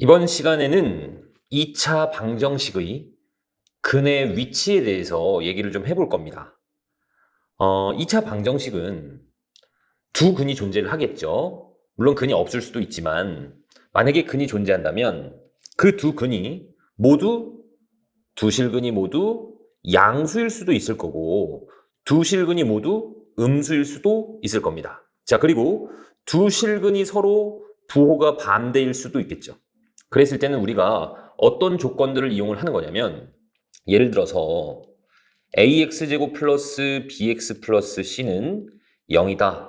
이번 시간에는 2차 방정식의 근의 위치에 대해서 얘기를 좀 해볼 겁니다. 어, 2차 방정식은 두 근이 존재를 하겠죠. 물론 근이 없을 수도 있지만 만약에 근이 존재한다면 그 두 근이 모두 두 실근이 모두 양수일 수도 있을 거고 두 실근이 모두 음수일 수도 있을 겁니다. 자, 그리고 두 실근이 서로 부호가 반대일 수도 있겠죠. 그랬을 때는 우리가 어떤 조건들을 이용을 하는 거냐면 예를 들어서 ax제곱 플러스 bx 플러스 c는 0이다.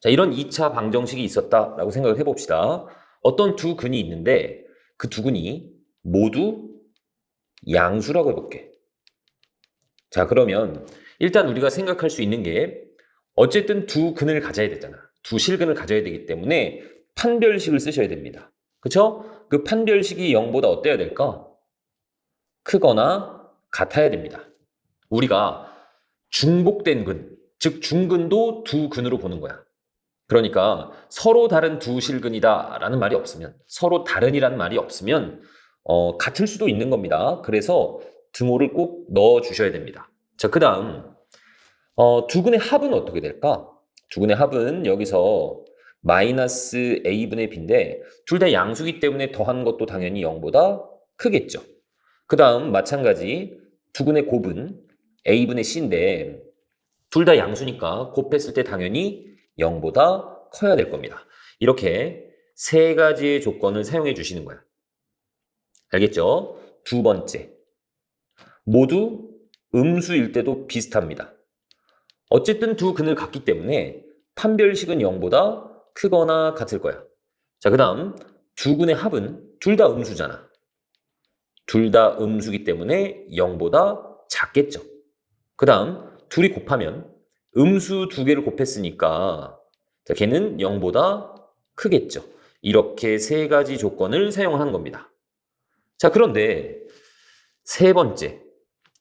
자, 이런 2차 방정식이 있었다라고 생각을 해봅시다. 어떤 두 근이 있는데 그 두 근이 모두 양수라고 해볼게. 자, 그러면 일단 우리가 생각할 수 있는 게 어쨌든 두 근을 가져야 되잖아. 두 실근을 가져야 되기 때문에 판별식을 쓰셔야 됩니다. 그쵸? 그 판별식이 0보다 어때야 될까? 크거나 같아야 됩니다. 우리가 중복된 근, 즉 중근도 두 근으로 보는 거야. 그러니까 서로 다른 두 실근이다라는 말이 없으면 서로 다른이라는 말이 없으면 어, 같을 수도 있는 겁니다. 그래서 등호를 꼭 넣어 주셔야 됩니다. 자, 그다음 어, 두 근의 합은 어떻게 될까? 두 근의 합은 여기서 마이너스 a분의 b인데 둘 다 양수기 때문에 더한 것도 당연히 0보다 크겠죠. 그 다음 마찬가지 두 근의 곱은 a분의 c인데 둘 다 양수니까 곱했을 때 당연히 0보다 커야 될 겁니다. 이렇게 세 가지의 조건을 사용해 주시는 거야. 알겠죠? 두 번째. 모두 음수일 때도 비슷합니다. 어쨌든 두 근을 갖기 때문에 판별식은 0보다 크거나 같을 거야. 자, 그 다음 두 근의 합은 둘 다 음수잖아. 둘 다 음수기 때문에 0보다 작겠죠. 그 다음 둘이 곱하면 음수 두 개를 곱했으니까 자, 걔는 0보다 크겠죠. 이렇게 세 가지 조건을 사용한 겁니다. 자, 그런데 세 번째.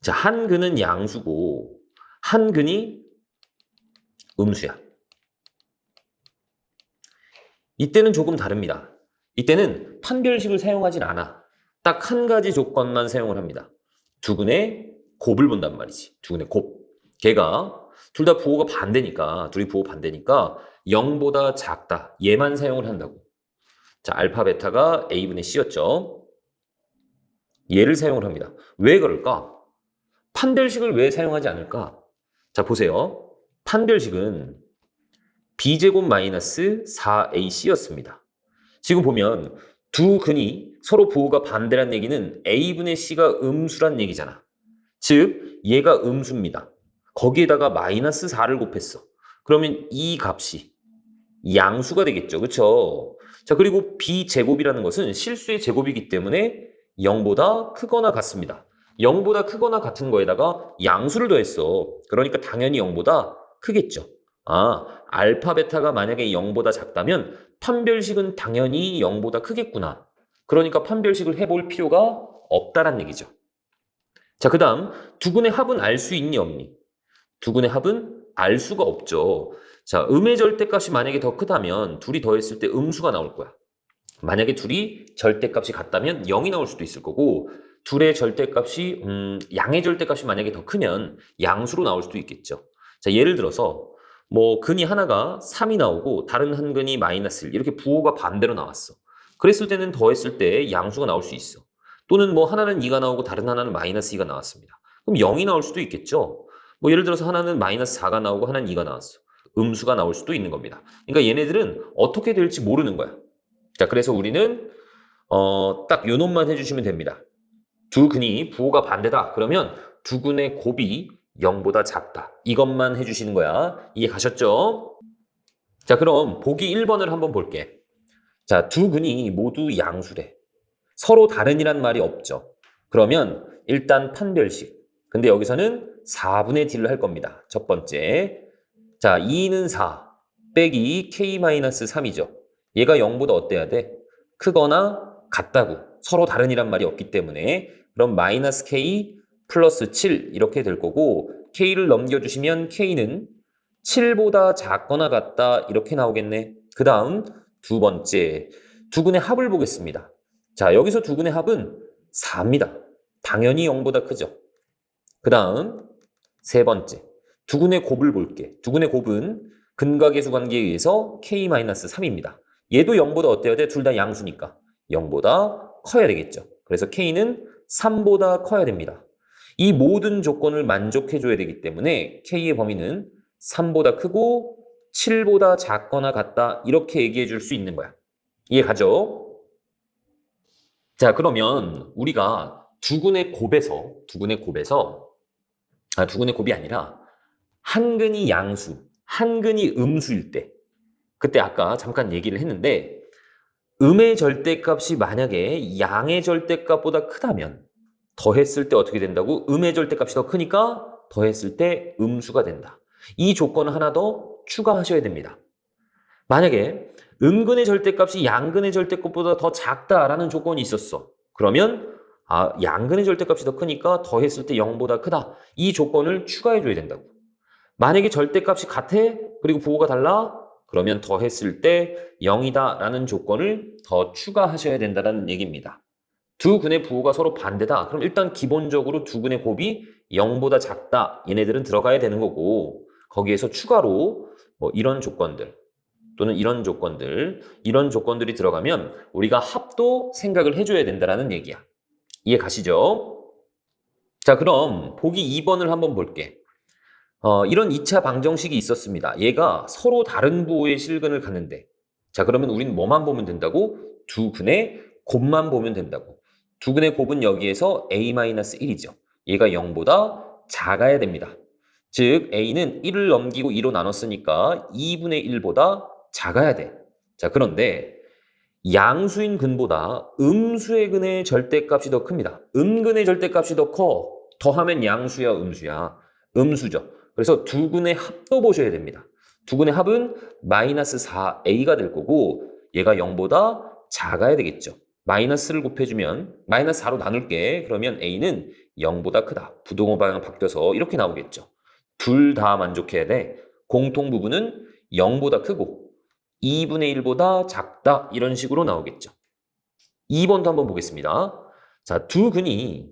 자, 한 근은 양수고 한 근이 음수야. 이때는 조금 다릅니다. 이때는 판별식을 사용하진 않아. 딱 한 가지 조건만 사용을 합니다. 두 근의 곱을 본단 말이지. 두 근의 곱. 걔가 둘 다 부호가 반대니까, 둘이 부호 반대니까 0보다 작다. 얘만 사용을 한다고. 자, 알파, 베타가 A분의 C였죠. 얘를 사용을 합니다. 왜 그럴까? 판별식을 왜 사용하지 않을까? 자, 보세요. 판별식은 b제곱 마이너스 4ac였습니다. 지금 보면 두 근이 서로 부호가 반대란 얘기는 a분의 c가 음수란 얘기잖아. 즉 얘가 음수입니다. 거기에다가 마이너스 4를 곱했어. 그러면 이 값이 양수가 되겠죠. 그렇죠? 자, 그리고 b제곱이라는 것은 실수의 제곱이기 때문에 0보다 크거나 같습니다. 0보다 크거나 같은 거에다가 양수를 더했어. 그러니까 당연히 0보다 크겠죠. 아, 알파, 베타가 만약에 0보다 작다면 판별식은 당연히 0보다 크겠구나. 그러니까 판별식을 해볼 필요가 없다란 얘기죠. 자, 그 다음 두근의 합은 알 수 있니 없니? 두근의 합은 알 수가 없죠. 자, 음의 절대값이 만약에 더 크다면 둘이 더했을 때 음수가 나올 거야. 만약에 둘이 절대값이 같다면 0이 나올 수도 있을 거고 둘의 절대값이 음, 양의 절대값이 만약에 더 크면 양수로 나올 수도 있겠죠. 자, 예를 들어서 뭐 근이 하나가 3이 나오고 다른 한 근이 마이너스 1 이렇게 부호가 반대로 나왔어. 그랬을 때는 더했을 때 양수가 나올 수 있어. 또는 뭐 하나는 2가 나오고 다른 하나는 마이너스 2가 나왔습니다. 그럼 0이 나올 수도 있겠죠. 뭐 예를 들어서 하나는 마이너스 4가 나오고 하나는 2가 나왔어. 음수가 나올 수도 있는 겁니다. 그러니까 얘네들은 어떻게 될지 모르는 거야. 자, 그래서 우리는 어, 딱 요 놈만 해주시면 됩니다. 두 근이 부호가 반대다. 그러면 두 근의 곱이 0보다 작다. 이것만 해주시는 거야. 이해 가셨죠? 자, 그럼 보기 1번을 한번 볼게. 자, 두 근이 모두 양수래. 서로 다른이란 말이 없죠. 그러면 일단 판별식. 근데 여기서는 4분의 D를 할 겁니다. 첫 번째. 자, 2는 4 빼기 K-3이죠. 얘가 0보다 어때야 돼? 크거나 같다고. 서로 다른이란 말이 없기 때문에 그럼 마이너스 K 플러스 7 이렇게 될 거고 K를 넘겨주시면 K는 7보다 작거나 같다 이렇게 나오겠네. 그 다음 두 번째 두 근의 합을 보겠습니다. 자, 여기서 두근의 합은 4입니다. 당연히 0보다 크죠. 그 다음 세 번째 두근의 곱을 볼게. 두근의 곱은 근각계수 관계에 의해서 k-3입니다. 얘도 0보다 어때야 돼? 둘 다 양수니까 0보다 커야 되겠죠. 그래서 k는 3보다 커야 됩니다. 이 모든 조건을 만족해줘야 되기 때문에 k의 범위는 3보다 크고 7보다 작거나 같다 이렇게 얘기해 줄 수 있는 거야. 이해 가죠? 자 그러면 우리가 두근의 곱에서 두근의 곱에서 아 두근의 곱이 아니라 한근이 양수, 한근이 음수일 때 그때 아까 잠깐 얘기를 했는데 음의 절대값이 만약에 양의 절대값보다 크다면 더했을 때 어떻게 된다고? 음의 절대값이 더 크니까 더했을 때 음수가 된다. 이 조건을 하나 더 추가하셔야 됩니다. 만약에 음근의 절대값이 양근의 절대값보다 더 작다라는 조건이 있었어. 그러면 아, 양근의 절대값이 더 크니까 더했을 때 0보다 크다. 이 조건을 추가해 줘야 된다고. 만약에 절대값이 같아 그리고 부호가 달라 그러면 더했을 때 0이다 라는 조건을 더 추가하셔야 된다는 얘기입니다. 두 근의 부호가 서로 반대다. 그럼 일단 기본적으로 두 근의 곱이 0보다 작다. 얘네들은 들어가야 되는 거고 거기에서 추가로 뭐 이런 조건들 또는 이런 조건들 이런 조건들이 들어가면 우리가 합도 생각을 해줘야 된다는 얘기야. 이해 가시죠? 자 그럼 보기 2번을 한번 볼게. 어, 이런 2차 방정식이 있었습니다. 얘가 서로 다른 부호의 실근을 갖는데 자 그러면 우리는 뭐만 보면 된다고? 두 근의 곱만 보면 된다고. 두 근의 곱은 여기에서 a-1이죠. 얘가 0보다 작아야 됩니다. 즉 a는 1을 넘기고 2로 나눴으니까 2분의 1보다 작아야 돼. 자 그런데 양수인 근보다 음수의 근의 절대값이 더 큽니다. 음근의 절대값이 더 커. 더하면 양수야 음수야. 음수죠. 그래서 두 근의 합도 보셔야 됩니다. 두 근의 합은 마이너스 4a가 될 거고 얘가 0보다 작아야 되겠죠. 마이너스를 곱해주면 마이너스 4로 나눌게. 그러면 a는 0보다 크다. 부동호 방향 바뀌어서 이렇게 나오겠죠. 둘 다 만족해야 돼. 공통 부분은 0보다 크고 2분의 1보다 작다. 이런 식으로 나오겠죠. 2번도 한번 보겠습니다. 자, 두 근이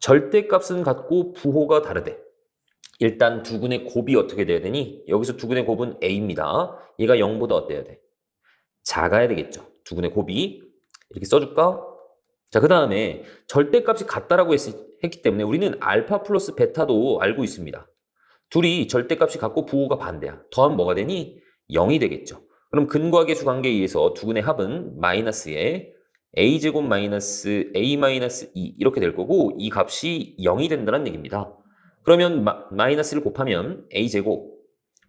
절대값은 같고 부호가 다르대. 일단 두 근의 곱이 어떻게 돼야 되니? 여기서 두 근의 곱은 a입니다. 얘가 0보다 어때야 돼? 작아야 되겠죠. 두 근의 곱이 이렇게 써줄까? 자, 그 다음에 절대값이 같다라고 했, 했기 때문에 우리는 알파 플러스 베타도 알고 있습니다. 둘이 절대값이 같고 부호가 반대야. 더하면 뭐가 되니? 0이 되겠죠. 그럼 근과 계수 관계에 의해서 두 근의 합은 마이너스에 a제곱 마이너스 a 마이너스 2 이렇게 될 거고 이 값이 0이 된다는 얘기입니다. 그러면 마, 마이너스를 곱하면 a제곱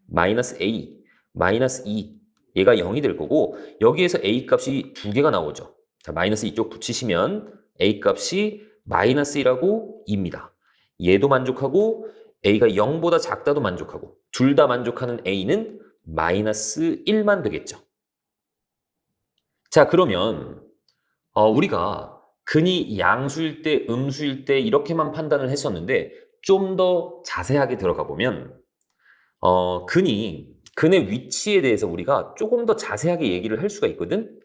마이너스 a 마이너스 2 얘가 0이 될 거고 여기에서 a 값이 두 개가 나오죠. 자, 마이너스 이쪽 붙이시면 a 값이 마이너스 1하고 2입니다. 얘도 만족하고 a가 0보다 작다도 만족하고 둘 다 만족하는 a는 마이너스 1만 되겠죠. 자 그러면 어, 우리가 근이 양수일 때 음수일 때 이렇게만 판단을 했었는데 좀 더 자세하게 들어가 보면 어, 근이 근의 위치에 대해서 우리가 조금 더 자세하게 얘기를 할 수가 있거든.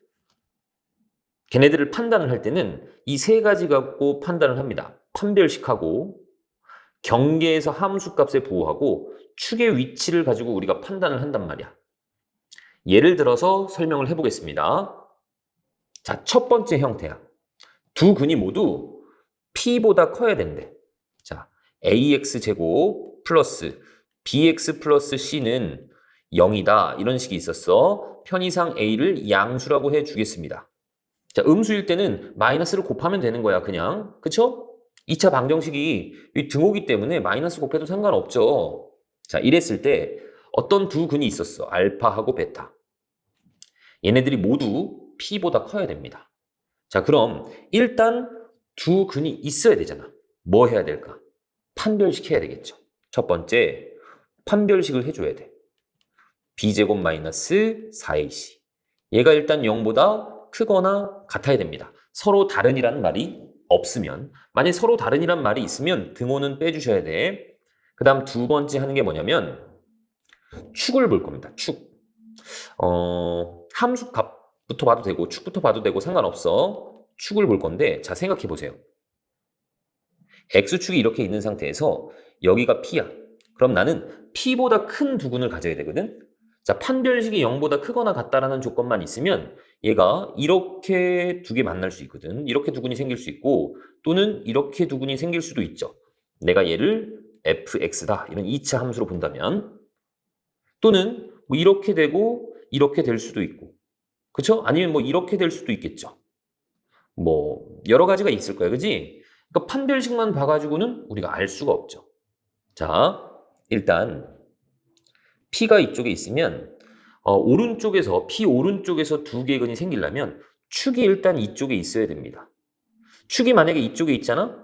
걔네들을 판단을 할 때는 이 세 가지 갖고 판단을 합니다. 판별식하고 경계에서 함수 값에 부호하고 축의 위치를 가지고 우리가 판단을 한단 말이야. 예를 들어서 설명을 해보겠습니다. 자, 첫 번째 형태야. 두 근이 모두 P보다 커야 된대. 자, AX제곱 플러스 BX 플러스 C는 0이다. 이런 식이 있었어. 편의상 A를 양수라고 해 주겠습니다. 자, 음수일 때는 마이너스를 곱하면 되는 거야, 그냥. 그쵸? 2차 방정식이 이 등호기 때문에 마이너스 곱해도 상관없죠. 자, 이랬을 때 어떤 두 근이 있었어. 알파하고 베타. 얘네들이 모두 P보다 커야 됩니다. 자, 그럼 일단 두 근이 있어야 되잖아. 뭐 해야 될까? 판별시켜야 되겠죠. 첫 번째, 판별식을 해줘야 돼. B제곱 마이너스 4AC. 얘가 일단 0보다 크거나 같아야 됩니다. 서로 다른이라는 말이 없으면 만약 서로 다른이란 말이 있으면 등호는 빼주셔야 돼. 그 다음 두 번째 하는 게 뭐냐면 축을 볼 겁니다. 축. 어, 함수 값부터 봐도 되고 축부터 봐도 되고 상관없어. 축을 볼 건데 자 생각해 보세요. x축이 이렇게 있는 상태에서 여기가 p야. 그럼 나는 p보다 큰 두근을 가져야 되거든. 자 판별식이 0보다 크거나 같다라는 조건만 있으면 얘가 이렇게 두 개 만날 수 있거든. 이렇게 두근이 생길 수 있고 또는 이렇게 두근이 생길 수도 있죠. 내가 얘를 fx다 이런 2차 함수로 본다면 또는 뭐 이렇게 되고 이렇게 될 수도 있고 그쵸? 아니면 뭐 이렇게 될 수도 있겠죠. 뭐 여러 가지가 있을 거야, 그지? 그러니까 판별식만 봐 가지고는 우리가 알 수가 없죠. 자, 일단 P가 이쪽에 있으면 어, 오른쪽에서 P 오른쪽에서 두 개의 근이 생기려면 축이 일단 이쪽에 있어야 됩니다. 축이 만약에 이쪽에 있잖아?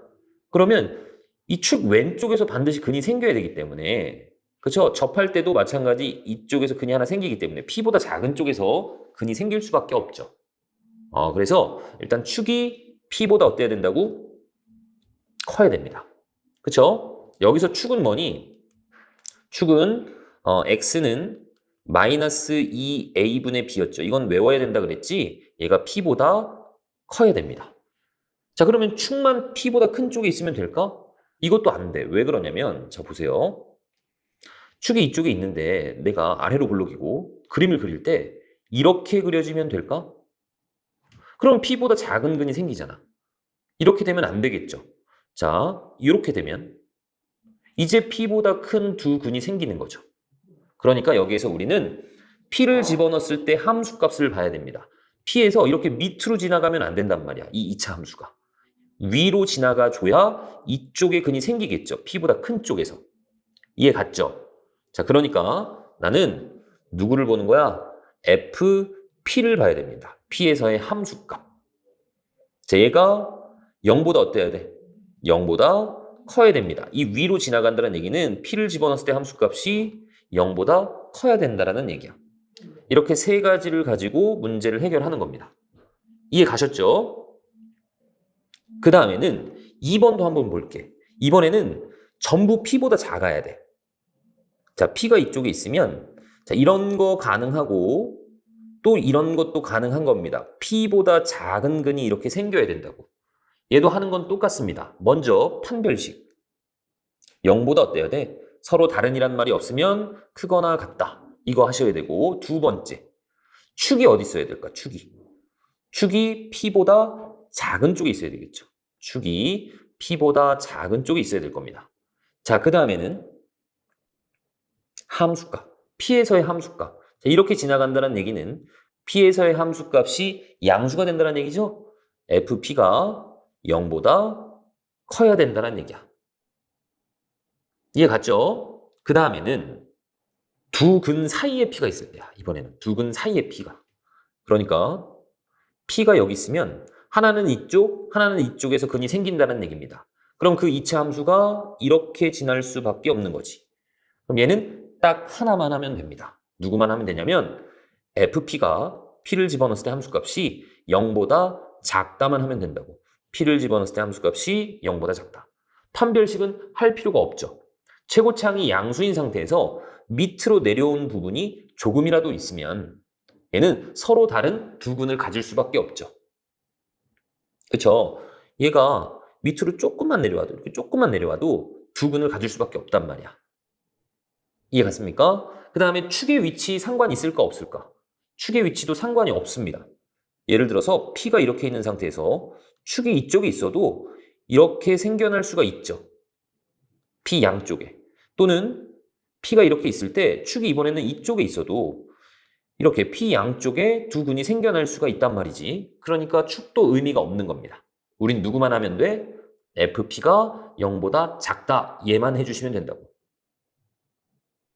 그러면 이 축 왼쪽에서 반드시 근이 생겨야 되기 때문에 그렇죠? 접할 때도 마찬가지 이쪽에서 근이 하나 생기기 때문에 P보다 작은 쪽에서 근이 생길 수밖에 없죠. 어, 그래서 일단 축이 P보다 어때야 된다고? 커야 됩니다. 그쵸? 여기서 축은 뭐니? 축은 어, X는 마이너스 2A분의 B였죠. 이건 외워야 된다 그랬지? 얘가 P보다 커야 됩니다. 자, 그러면 축만 P보다 큰 쪽에 있으면 될까? 이것도 안 돼. 왜 그러냐면, 자, 보세요. 축이 이쪽에 있는데 내가 아래로 블록이고 그림을 그릴 때 이렇게 그려지면 될까? 그럼 P보다 작은 근이 생기잖아. 이렇게 되면 안 되겠죠. 자, 이렇게 되면 이제 P보다 큰 두 근이 생기는 거죠. 그러니까 여기에서 우리는 P를 집어넣었을 때 함수값을 봐야 됩니다. P에서 이렇게 밑으로 지나가면 안 된단 말이야. 이 2차 함수가. 위로 지나가 줘야 이쪽에 근이 생기겠죠. P보다 큰 쪽에서. 이해 갔죠? 자, 그러니까 나는 누구를 보는 거야? FP를 봐야 됩니다. P에서의 함수값. 자, 얘가 0보다 어때야 돼? 0보다 커야 됩니다. 이 위로 지나간다는 얘기는 P를 집어넣었을 때 함수값이 0보다 커야 된다라는 얘기야. 이렇게 세 가지를 가지고 문제를 해결하는 겁니다. 이해 가셨죠? 그 다음에는 2번도 한번 볼게. 이번에는 전부 P보다 작아야 돼. 자, P가 이쪽에 있으면 자, 이런 거 가능하고 또 이런 것도 가능한 겁니다. P보다 작은 근이 이렇게 생겨야 된다고. 얘도 하는 건 똑같습니다. 먼저 판별식. 0보다 어때야 돼? 서로 다른이란 말이 없으면 크거나 같다. 이거 하셔야 되고 두 번째. 축이 어디 있어야 될까? 축이. 축이 P보다 작은 쪽에 있어야 되겠죠. 축이 P보다 작은 쪽에 있어야 될 겁니다. 자, 그 다음에는 함수값. P에서의 함수값. 자, 이렇게 지나간다는 얘기는 P에서의 함수값이 양수가 된다는 얘기죠. FP가 0보다 커야 된다는 얘기야. 이해 갔죠? 그 다음에는 두 근 사이에 P가 있을 때야. 이번에는 두 근 사이에 P가. 그러니까 P가 여기 있으면 하나는 이쪽, 하나는 이쪽에서 근이 생긴다는 얘기입니다. 그럼 그 이차 함수가 이렇게 지날 수밖에 없는 거지. 그럼 얘는 딱 하나만 하면 됩니다. 누구만 하면 되냐면 FP가 P를 집어넣었을 때 함수값이 0보다 작다만 하면 된다고. P를 집어넣었을 때 함수값이 0보다 작다. 판별식은 할 필요가 없죠. 최고창이 양수인 상태에서 밑으로 내려온 부분이 조금이라도 있으면 얘는 서로 다른 두 근을 가질 수밖에 없죠. 그쵸? 얘가 밑으로 조금만 내려와도 이렇게 조금만 내려와도 두 근을 가질 수밖에 없단 말이야. 이해 갔습니까? 그 다음에 축의 위치 상관이 있을까 없을까? 축의 위치도 상관이 없습니다. 예를 들어서 P가 이렇게 있는 상태에서 축이 이쪽에 있어도 이렇게 생겨날 수가 있죠. P 양쪽에. 또는 P가 이렇게 있을 때 축이 이번에는 이쪽에 있어도 이렇게 P 양쪽에 두 근이 생겨날 수가 있단 말이지. 그러니까 축도 의미가 없는 겁니다. 우린 누구만 하면 돼? FP가 0보다 작다. 얘만 해주시면 된다고.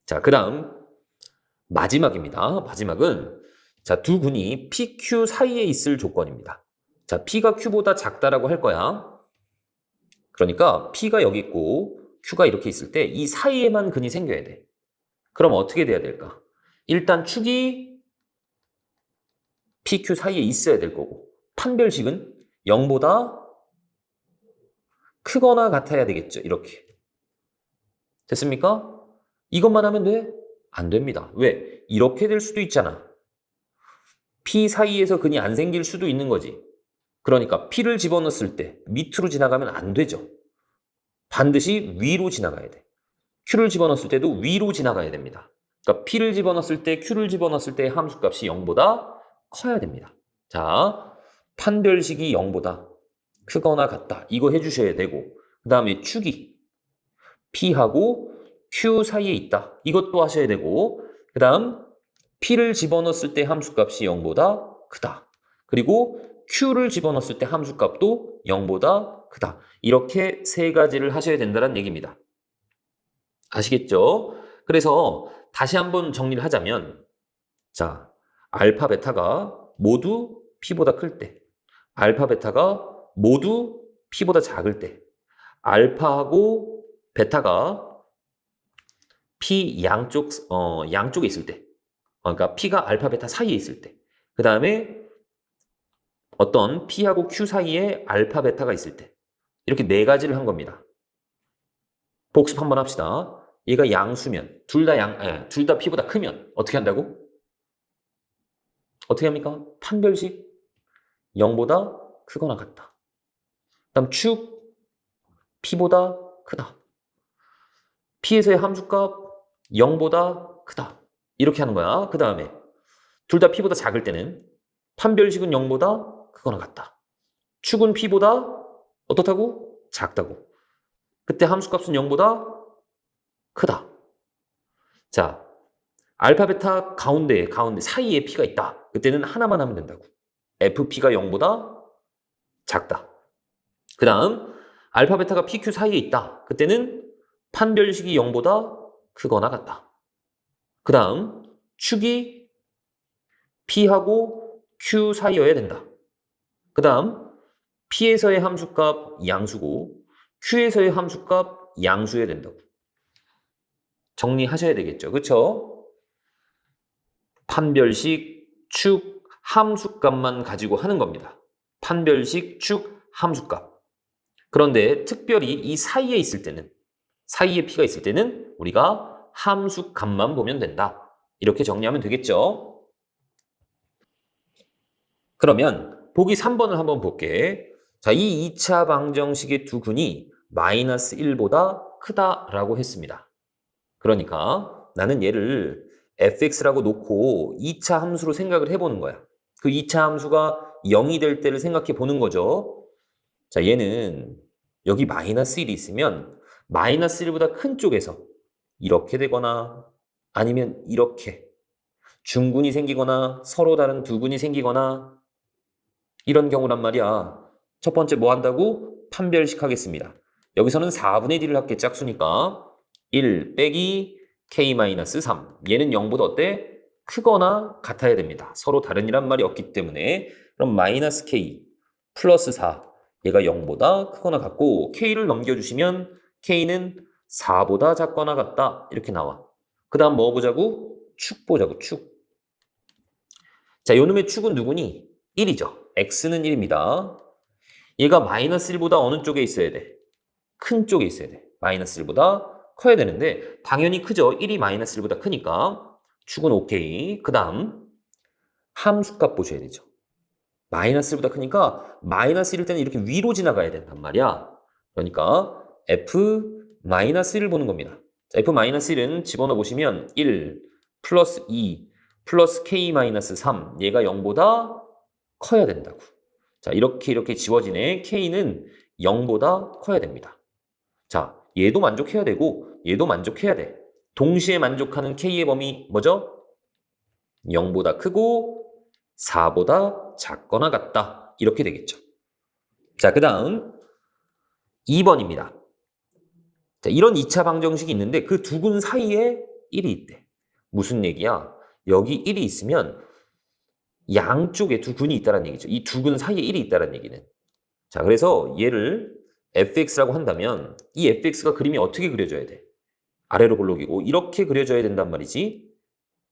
자, 그 다음 마지막입니다. 마지막은 자, 두 군이 PQ 사이에 있을 조건입니다. 자, P가 Q보다 작다라고 할 거야. 그러니까 P가 여기 있고 Q가 이렇게 있을 때 이 사이에만 근이 생겨야 돼. 그럼 어떻게 돼야 될까? 일단 축이 PQ 사이에 있어야 될 거고 판별식은 0보다 크거나 같아야 되겠죠. 이렇게. 됐습니까? 이것만 하면 돼? 안 됩니다. 왜? 이렇게 될 수도 있잖아. P 사이에서 근이 안 생길 수도 있는 거지. 그러니까 P를 집어넣었을 때 밑으로 지나가면 안 되죠. 반드시 위로 지나가야 돼. Q를 집어넣었을 때도 위로 지나가야 됩니다. 그러니까 P를 집어넣었을 때 Q를 집어넣었을 때 함수값이 0보다 커야 됩니다. 자, 판별식이 0보다 크거나 같다. 이거 해주셔야 되고 그 다음에 축이 P하고 Q 사이에 있다. 이것도 하셔야 되고 그 다음 P를 집어넣었을 때 함수값이 0보다 크다. 그리고 Q를 집어넣었을 때 함수값도 0보다 크다. 이렇게 세 가지를 하셔야 된다는 얘기입니다. 아시겠죠? 그래서 다시 한번 정리를 하자면 자, 알파, 베타가 모두 P보다 클 때, 알파, 베타가 모두 P보다 작을 때, 알파하고 베타가 P 양쪽, 어, 양쪽에 있을 때, 어, 그러니까 P가 알파, 베타 사이에 있을 때, 그 다음에 어떤 P하고 Q 사이에 알파, 베타가 있을 때, 이렇게 네 가지를 한 겁니다. 복습 한번 합시다. 얘가 양수면, 둘 다 양, 예, 둘다 P보다 크면 어떻게 한다고? 어떻게 합니까? 판별식 0보다 크거나 같다. 다음 축 P보다 크다. P에서의 함수값 0보다 크다. 이렇게 하는 거야. 그 다음에 둘 다 P보다 작을 때는 판별식은 0보다 크거나 같다. 축은 P보다 어떻다고? 작다고. 그때 함수값은 0보다 크다. 자, 알파, 베타 가운데, 가운데 사이에 P가 있다. 그때는 하나만 하면 된다고. FP가 0보다 작다. 그 다음, 알파, 베타가 PQ 사이에 있다. 그때는 판별식이 0보다 크거나 같다. 그 다음, 축이 P하고 Q 사이여야 된다. 그 다음, P에서의 함수값 양수고, Q에서의 함수값 양수여야 된다고. 정리하셔야 되겠죠. 그쵸? 판별식, 축, 함수값만 가지고 하는 겁니다. 판별식, 축, 함수값. 그런데 특별히 이 사이에 있을 때는, 사이에 P가 있을 때는 우리가 함수값만 보면 된다. 이렇게 정리하면 되겠죠. 그러면 보기 3번을 한번 볼게. 자, 이 2차 방정식의 두 근이 마이너스 1보다 크다라고 했습니다. 그러니까 나는 얘를 fx라고 놓고 2차 함수로 생각을 해보는 거야. 그 2차 함수가 0이 될 때를 생각해 보는 거죠. 자, 얘는 여기 마이너스 1이 있으면 마이너스 1보다 큰 쪽에서 이렇게 되거나 아니면 이렇게 중군이 생기거나 서로 다른 두 군이 생기거나 이런 경우란 말이야. 첫 번째 뭐 한다고? 판별식 하겠습니다. 여기서는 4분의 1을 할게 짝수니까 1 빼기 k-3 얘는 0보다 어때? 크거나 같아야 됩니다. 서로 다른 이란 말이 없기 때문에 그럼 마이너스 k 플러스 4 얘가 0보다 크거나 같고 k를 넘겨주시면 k는 4보다 작거나 같다 이렇게 나와. 그 다음 뭐 보자고? 축 보자고 축. 자 요놈의 축은 누구니? 1이죠. x는 1입니다. 얘가 마이너스 1보다 어느 쪽에 있어야 돼? 큰 쪽에 있어야 돼. 마이너스 1보다 커야 되는데 당연히 크죠. 1이 마이너스 1보다 크니까 축은 오케이. 그 다음 함수값 보셔야 되죠. 마이너스 1보다 크니까 마이너스 1일 때는 이렇게 위로 지나가야 된단 말이야. 그러니까 f 마이너스 1을 보는 겁니다. 자, f 마이너스 1은 집어넣어 보시면 1 플러스 2 플러스 k 마이너스 3 얘가 0보다 커야 된다고. 자 이렇게 이렇게 지워지네. k는 0보다 커야 됩니다. 자 얘도 만족해야 되고 얘도 만족해야 돼. 동시에 만족하는 k의 범위 뭐죠? 0보다 크고 4보다 작거나 같다. 이렇게 되겠죠. 자, 그 다음 2번입니다. 자, 이런 2차 방정식이 있는데 그 두 근 사이에 1이 있대. 무슨 얘기야? 여기 1이 있으면 양쪽에 두 근이 있다는 얘기죠. 이두근 사이에 1이 있다는 얘기는. 자, 그래서 얘를 fx라고 한다면 이 fx가 그림이 어떻게 그려져야 돼? 아래로 볼록이고 이렇게 그려져야 된단 말이지.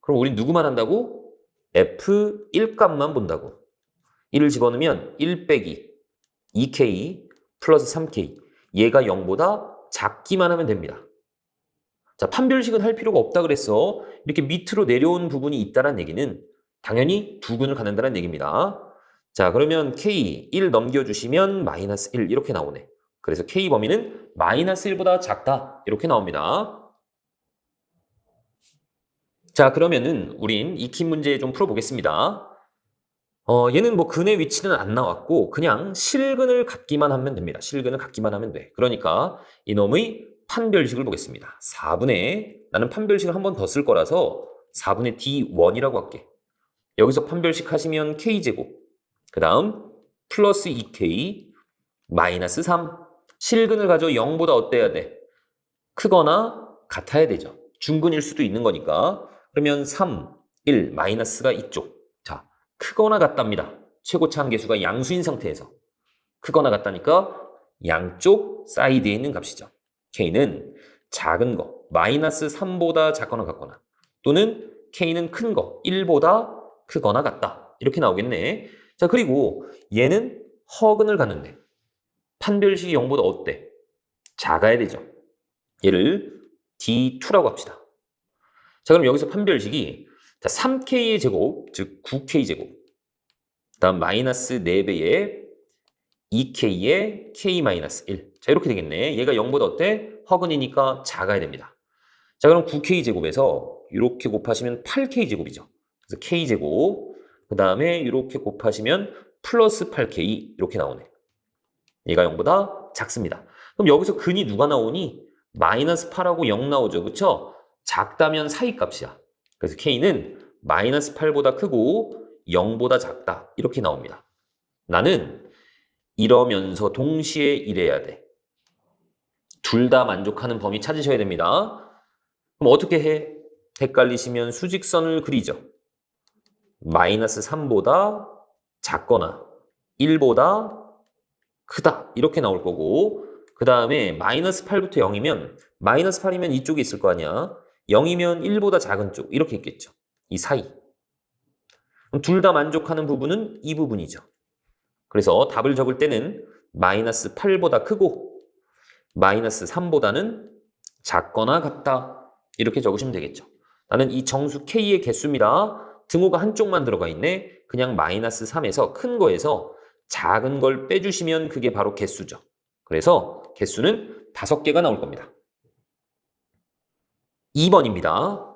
그럼 우리 누구만 한다고? f1 값만 본다고. 1을 집어넣으면 1 빼기 2k 플러스 3k 얘가 0보다 작기만 하면 됩니다. 자, 판별식은 할 필요가 없다 그랬어. 이렇게 밑으로 내려온 부분이 있다는 얘기는 당연히 두 근을 갖는다는 얘기입니다. 자, 그러면 K 1 넘겨주시면 마이너스 1 이렇게 나오네. 그래서 K 범위는 마이너스 1보다 작다. 이렇게 나옵니다. 자, 그러면은 우린 익힌 문제 좀 풀어보겠습니다. 어, 얘는 뭐 근의 위치는 안 나왔고 그냥 실근을 갖기만 하면 됩니다. 실근을 갖기만 하면 돼. 그러니까 이놈의 판별식을 보겠습니다. 4분의 나는 판별식을 한 번 더 쓸 거라서 4분의 D1이라고 할게. 여기서 판별식 하시면 K제곱 그 다음 플러스 2K 마이너스 3 실근을 가져 0보다 어때야 돼? 크거나 같아야 되죠. 중근일 수도 있는 거니까 그러면 3, 1 마이너스가 이쪽 자 크거나 같답니다. 최고차 한계수가 양수인 상태에서 크거나 같다니까 양쪽 사이드에 있는 값이죠. K는 작은 거 마이너스 3보다 작거나 같거나 또는 K는 큰 거 1보다 크거나 같다. 이렇게 나오겠네. 자 그리고 얘는 허근을 갖는데 판별식이 0보다 어때? 작아야 되죠. 얘를 D2라고 합시다. 자 그럼 여기서 판별식이 자, 3K의 제곱, 즉 9K 제곱. 다음 마이너스 4배의 2K의 K 마이너스 1. 자 이렇게 되겠네. 얘가 0보다 어때? 허근이니까 작아야 됩니다. 자 그럼 9K 제곱에서 이렇게 곱하시면 8K 제곱이죠. 그래서 K 제곱. 그 다음에 이렇게 곱하시면 플러스 8K 이렇게 나오네. 얘가 0보다 작습니다. 그럼 여기서 근이 누가 나오니? 마이너스 8하고 0 나오죠. 그쵸? 작다면 사이 값이야. 그래서 K는 마이너스 8보다 크고 0보다 작다. 이렇게 나옵니다. 나는 이러면서 동시에 이래야 돼. 둘 다 만족하는 범위 찾으셔야 됩니다. 그럼 어떻게 해? 헷갈리시면 수직선을 그리죠. 마이너스 3보다 작거나 1보다 크다. 이렇게 나올 거고 그 다음에 마이너스 8부터 0이면 마이너스 8이면 이쪽에 있을 거 아니야. 0이면 1보다 작은 쪽 이렇게 있겠죠. 이 사이. 둘 다 만족하는 부분은 이 부분이죠. 그래서 답을 적을 때는 마이너스 8보다 크고 마이너스 3보다는 작거나 같다. 이렇게 적으시면 되겠죠. 나는 이 정수 K의 개수입니다. 등호가 한쪽만 들어가 있네. 그냥 마이너스 3에서 큰 거에서 작은 걸 빼주시면 그게 바로 개수죠. 그래서 개수는 다섯 개가 나올 겁니다. 2번입니다.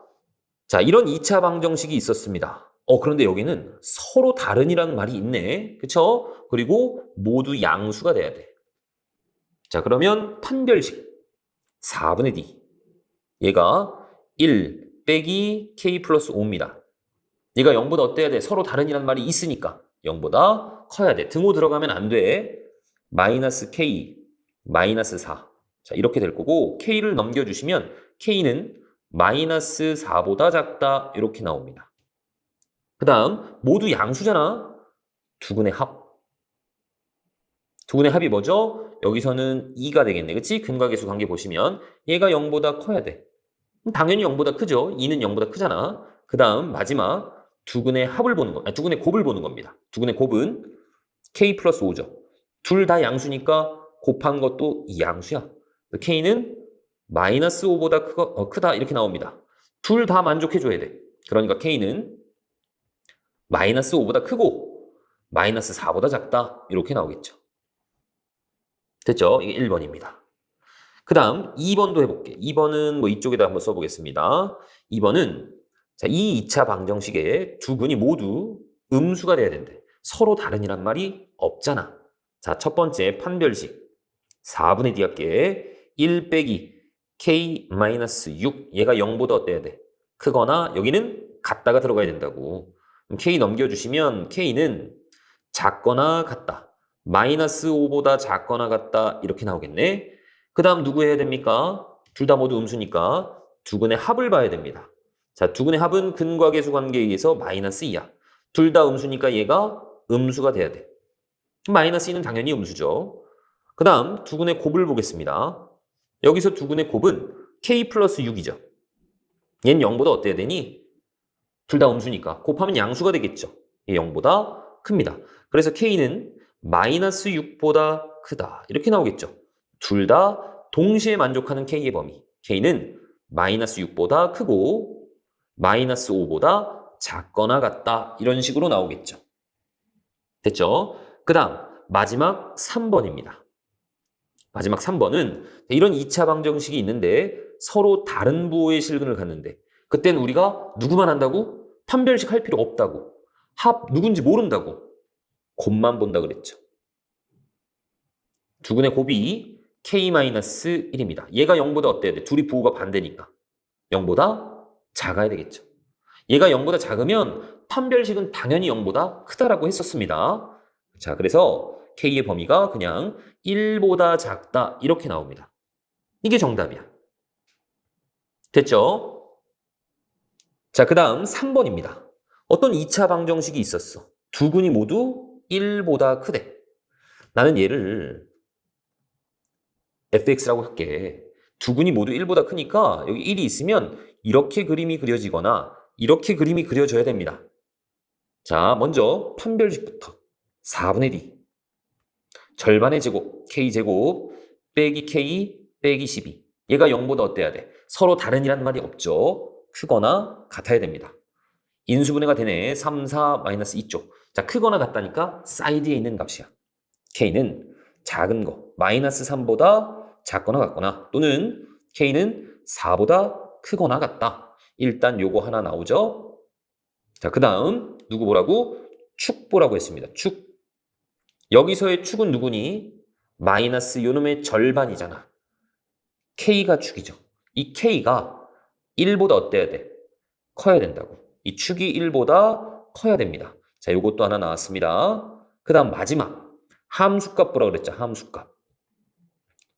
자, 이런 2차 방정식이 있었습니다. 어, 그런데 여기는 서로 다른이라는 말이 있네. 그쵸? 그리고 모두 양수가 돼야 돼. 자, 그러면 판별식. 4분의 D. 얘가 1 빼기 K 플러스 5입니다. 얘가 0보다 어때야 돼? 서로 다른이라는 말이 있으니까 0보다 커야 돼. 등호 들어가면 안 돼. 마이너스 K, 마이너스 4. 자, 이렇게 될 거고 K를 넘겨주시면 K는 마이너스 4보다 작다. 이렇게 나옵니다. 그 다음 모두 양수잖아. 두근의 합. 두근의 합이 뭐죠? 여기서는 2가 되겠네. 그치? 근과계수 관계 보시면 얘가 0보다 커야 돼. 당연히 0보다 크죠. 2는 0보다 크잖아. 그 다음 마지막 두 근의 합을 보는 거, 아니, 두 근의 곱을 보는 겁니다. 두 근의 곱은 k 플러스 5죠. 둘 다 양수니까 곱한 것도 이 양수야. k는 마이너스 5보다 크거, 어, 크다 이렇게 나옵니다. 둘 다 만족해줘야 돼. 그러니까 k는 마이너스 5보다 크고 마이너스 4보다 작다 이렇게 나오겠죠. 됐죠? 이게 1번입니다. 그 다음 2번도 해볼게. 2번은 뭐 이쪽에다 한번 써보겠습니다. 2번은 자, 이 2차 방정식에 두 근이 모두 음수가 돼야 된대. 서로 다른이란 말이 없잖아. 자, 첫 번째 판별식. 4분의 D 할게. 1 빼기 K-6. 얘가 0보다 어때야 돼? 크거나 여기는 같다가 들어가야 된다고. K 넘겨주시면 K는 작거나 같다. 마이너스 5보다 작거나 같다. 이렇게 나오겠네. 그 다음 누구 해야 됩니까? 둘 다 모두 음수니까 두 근의 합을 봐야 됩니다. 자, 두 근의 합은 근과 계수 관계에 의해서 마이너스 2야. 둘 다 음수니까 얘가 음수가 돼야 돼. 마이너스 2는 당연히 음수죠. 그 다음 두 근의 곱을 보겠습니다. 여기서 두 근의 곱은 k 플러스 6이죠. 얘는 0보다 어때야 되니? 둘 다 음수니까 곱하면 양수가 되겠죠. 얘 0보다 큽니다. 그래서 k는 마이너스 6보다 크다. 이렇게 나오겠죠. 둘 다 동시에 만족하는 k의 범위. k는 마이너스 6보다 크고 마이너스 5보다 작거나 같다. 이런 식으로 나오겠죠. 됐죠? 그 다음 마지막 3번입니다. 마지막 3번은 이런 2차 방정식이 있는데 서로 다른 부호의 실근을 갖는데 그때는 우리가 누구만 한다고? 판별식 할 필요 없다고. 합 누군지 모른다고. 곱만 본다 그랬죠. 두근의 곱이 k-1입니다. 얘가 0보다 어때야 돼? 둘이 부호가 반대니까. 0보다 작아야 되겠죠. 얘가 0보다 작으면 판별식은 당연히 0보다 크다라고 했었습니다. 자, 그래서 k의 범위가 그냥 1보다 작다 이렇게 나옵니다. 이게 정답이야. 됐죠? 자, 그 다음 3번입니다. 어떤 2차 방정식이 있었어. 두 근이 모두 1보다 크대. 나는 얘를 fx라고 할게. 두 근이 모두 1보다 크니까 여기 1이 있으면 이렇게 그림이 그려지거나 이렇게 그림이 그려져야 됩니다. 자, 먼저 판별식부터 4분의 d 절반의 제곱 k제곱 빼기 k 빼기 12 얘가 0보다 어때야 돼? 서로 다른이라는 말이 없죠. 크거나 같아야 됩니다. 인수분해가 되네. 3, 4, 마이너스 2쪽. 자, 크거나 같다니까 사이드에 있는 값이야. k는 작은 거, 마이너스 3보다 작거나 같거나 또는 k는 4보다 크거나 같다. 일단 요거 하나 나오죠. 자, 그 다음 누구 보라고? 축 보라고 했습니다. 축. 여기서의 축은 누구니? 마이너스 요놈의 절반이잖아. k가 축이죠. 이 k가 1보다 어때야 돼? 커야 된다고. 이 축이 1보다 커야 됩니다. 자, 요것도 하나 나왔습니다. 그 다음 마지막. 함수값 보라 그랬죠. 함수값.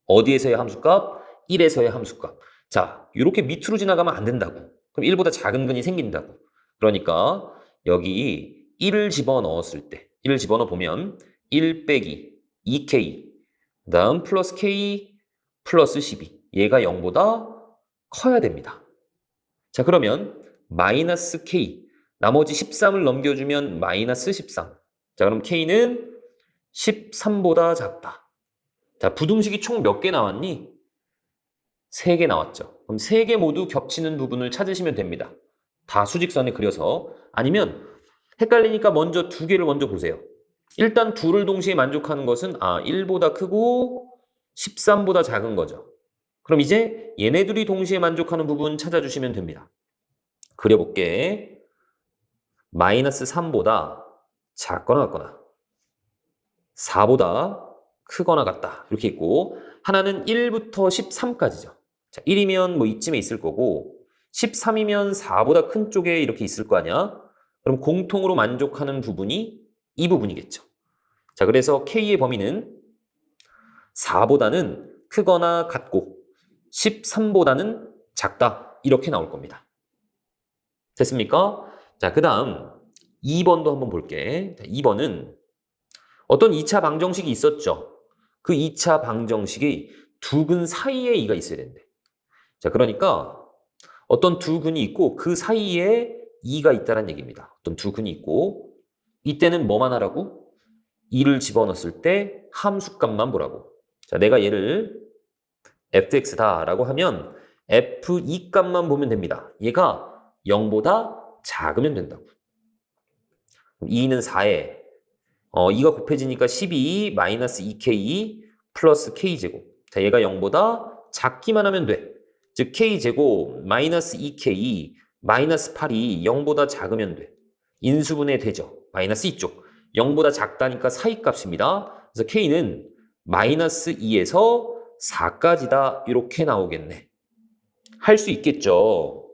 어디에서의 함수값? 1에서의 함수값. 자, 이렇게 밑으로 지나가면 안 된다고. 그럼 1보다 작은 근이 생긴다고. 그러니까 여기 1을 집어넣었을 때 1을 집어넣어 보면 1 빼기 2k 그 다음 플러스 k 플러스 12 얘가 0보다 커야 됩니다. 자 그러면 마이너스 k 나머지 13을 넘겨주면 마이너스 13 자 그럼 k는 13보다 작다. 자 부등식이 총 몇 개 나왔니? 3개 나왔죠. 그럼 3개 모두 겹치는 부분을 찾으시면 됩니다. 다 수직선에 그려서 아니면 헷갈리니까 먼저 두 개를 먼저 보세요. 일단 둘을 동시에 만족하는 것은 아 1보다 크고 13보다 작은 거죠. 그럼 이제 얘네 들이 동시에 만족하는 부분 찾아주시면 됩니다. 그려볼게. 마이너스 3보다 작거나 같거나 4보다 크거나 같다. 이렇게 있고 하나는 1부터 13까지죠. 자, 1이면 뭐 이쯤에 있을 거고 13이면 4보다 큰 쪽에 이렇게 있을 거 아니야? 그럼 공통으로 만족하는 부분이 이 부분이겠죠. 자, 그래서 K의 범위는 4보다는 크거나 같고 13보다는 작다. 이렇게 나올 겁니다. 됐습니까? 자, 그 다음 2번도 한번 볼게. 2번은 어떤 2차 방정식이 있었죠. 그 2차 방정식이 두근 사이에 이가 있어야 된대. 자, 그러니까 어떤 두 근이 있고 그 사이에 2가 있다는 얘기입니다. 어떤 두 근이 있고 이때는 뭐만 하라고? 2를 집어넣었을 때 함수값만 보라고. 자, 내가 얘를 fx다라고 하면 f2 값만 보면 됩니다. 얘가 0보다 작으면 된다고. 2는 4에 어, 2가 곱해지니까 12 마이너스 2k 플러스 k제곱. 자, 얘가 0보다 작기만 하면 돼. 즉 k제곱 마이너스 2k 마이너스 8이 0보다 작으면 돼. 인수분해 되죠. 마이너스 2쪽. 0보다 작다니까 사이값입니다. 그래서 k는 마이너스 2에서 4까지다 이렇게 나오겠네. 할 수 있겠죠.